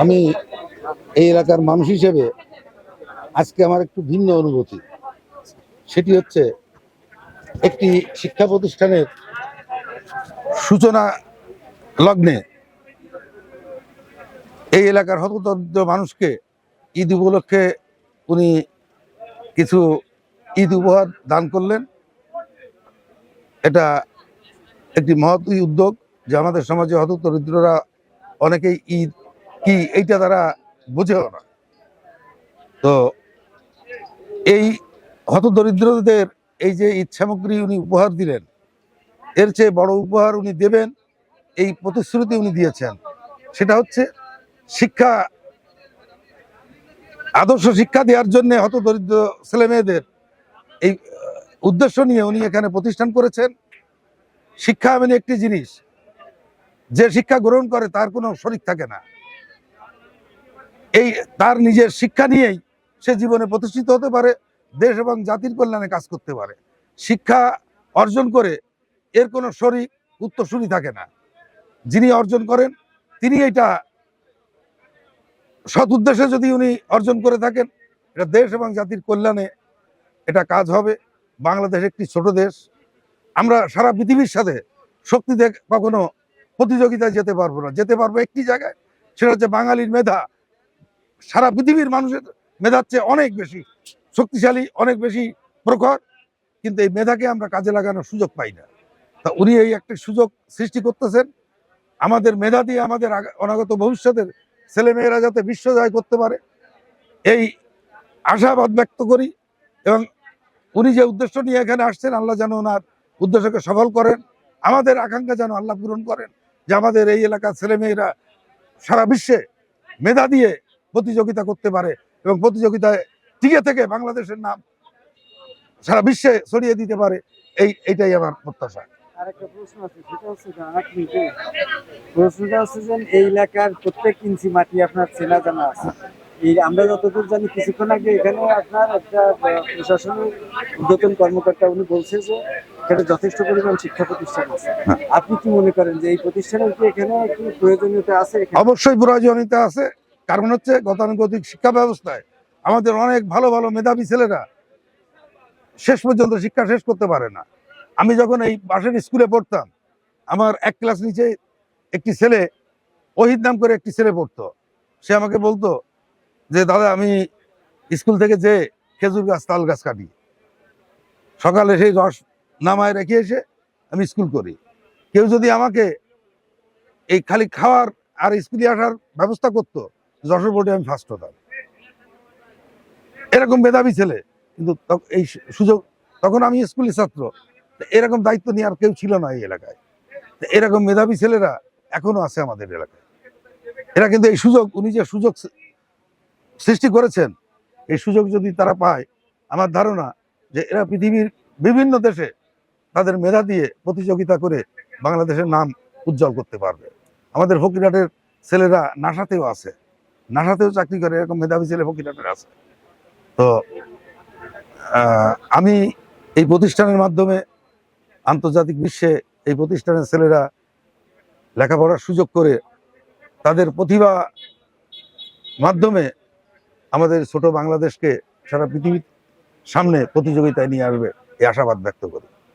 আমি এই এলাকার মানুষ হিসেবে আজকে আমার একটু ভিন্ন অনুভূতি। সেটি হচ্ছে একটি শিক্ষা প্রতিষ্ঠানের সূচনা লগ্নে এই এলাকার হতদরিদ্র মানুষকে ঈদ উপলক্ষে উনি কিছু ঈদ উপহার দান করলেন। এটা একটি মহৎ উদ্যোগ যে আমাদের সমাজে হতদরিদ্ররা অনেকেই ঈদ কি এইটা তারা বোঝেও না। তো এই হতদরিদ্রদের এই যে ঈদ সামগ্রী উনি উপহার দিলেন, এর চেয়ে বড় উপহার উনি দেবেন, এই প্রতিশ্রুতি উনি দিয়েছেন, সেটা হচ্ছে শিক্ষা, আদর্শ শিক্ষা দেওয়ার জন্য হতদরিদ্র ছেলে মেয়েদের এই উদ্দেশ্য নিয়ে উনি এখানে প্রতিষ্ঠান করেছেন। শিক্ষা এমন একটি জিনিস, যে শিক্ষা গ্রহণ করে তার কোনো শরিক থাকে না। এই তার নিজের শিক্ষা নিয়েই সে জীবনে প্রতিষ্ঠিত হতে পারে, দেশ এবং জাতির কল্যাণে কাজ করতে পারে। শিক্ষা অর্জন করে এর কোনো শরীর উত্তরসূরি থাকে না। যিনি অর্জন করেন, তিনি এটা সৎ উদ্দেশ্যে যদি উনি অর্জন করে থাকেন, এটা দেশ এবং জাতির কল্যাণে এটা কাজ হবে। বাংলাদেশ একটি ছোট দেশ। আমরা সারা পৃথিবীর সাথে শক্তিতে কখনো প্রতিযোগিতায় যেতে পারব না। যেতে পারব একটি জায়গায়, সেটা হচ্ছে বাঙালির মেধা। সারা পৃথিবীর মানুষের মেধার চেয়ে অনেক বেশি শক্তিশালী, অনেক বেশি প্রখর, কিন্তু এই মেধাকে আমরা কাজে লাগানোর সুযোগ পাই না। তা উনি এই একটা সুযোগ সৃষ্টি করতেছেন। আমাদের মেধা দিয়ে আমাদের অনাগত ভবিষ্যতের ছেলেমেয়েরা যাতে বিশ্ব জয় করতে পারে, এই আশাবাদ ব্যক্ত করি এবং উনি যে উদ্দেশ্য নিয়ে এখানে আসছেন, আল্লাহ যেন ওনার উদ্দেশ্যকে সফল করেন, আমাদের আকাঙ্ক্ষা যেন আল্লাহ পূরণ করেন, যে আমাদের এই এলাকার ছেলেমেয়েরা সারা বিশ্বে মেধা দিয়ে প্রতিযোগিতা করতে পারে এবং প্রতিযোগিতায় টিকে থেকে বাংলাদেশের নাম সারা বিশ্বে ছড়িয়ে দিতে পারে এই এইটাই আমার প্রত্যাশা আরেকটা প্রশ্ন আছে সেটা হচ্ছে যে এক প্রশ্নটা হচ্ছে যে এই এলাকার প্রত্যেক ইঞ্চি মাটি আপনার চেনা জানা আছে এই আমরা যতদূর জানি কিছুক্ষণ আগে এখানে আপনার একটা উদ্যতন কর্মকর্তা উনি বলছে যে এখানে যথেষ্ট পরিমাণ শিক্ষা প্রতিষ্ঠান আছে হ্যাঁ। আপনি কি মনে করেন যে এই প্রতিষ্ঠানের কি এখানে কি প্রয়োজনীয়তা আছে? অবশ্যই প্রয়োজনীয়তা আছে কারণ হচ্ছে গতানুগতিক শিক্ষা ব্যবস্থায় আমাদের অনেক ভালো ভালো মেধাবী ছেলেরা শেষ পর্যন্ত শিক্ষা শেষ করতে পারে না। আমি যখন এই পাশের স্কুলে পড়তাম, আমার এক ক্লাস নিচে একটি ছেলে, ওহিদ নাম করে একটি ছেলে পড়তো। সে আমাকে বলতো যে, দাদা, আমি স্কুল থেকে যে খেজুর গাছ, তাল গাছ কাটি। সকালে সেই রস নামায় রেখে এসে আমি স্কুল করি। কেউ যদি আমাকে এই খালি খাওয়ার আর স্কুলে আসার ব্যবস্থা করতো যশোর বোর্ডে আমি ফার্স্ট হতাম। এরকম মেধাবী ছেলে, কিন্তু এই সুযোগ, তখন আমি স্কুলের ছাত্র। এরকম দায়িত্ব নিয়ে আর কেউ ছিল না এই এলাকায়। এরকম মেধাবী ছেলেরা এখনও আছে আমাদের এলাকায়। এরা কিন্তু এই সুযোগ, উনি যে সুযোগ সৃষ্টি করেছেন, এই সুযোগ যদি তারা পায়, আমার ধারণা যে এরা পৃথিবীর বিভিন্ন দেশে তাদের মেধা দিয়ে প্রতিযোগিতা করে বাংলাদেশের নাম উজ্জ্বল করতে পারবে। আমাদের ফকিরহাটের ছেলেরা নাসাতেও আছে। নাসাতেও চাকরি করে, এরকম মেধাবী ছেলে ফকিরহাটের আছে। তো আমি এই প্রতিষ্ঠানের মাধ্যমে আন্তর্জাতিক বিশ্বে এই প্রতিষ্ঠানের ছেলেরা লেখাপড়ার সুযোগ করে তাদের প্রতিভা মাধ্যমে আমাদের ছোট বাংলাদেশকে সারা পৃথিবীর সামনে প্রতিযোগিতায় নিয়ে আসবে, এই আশাবাদ ব্যক্ত করি।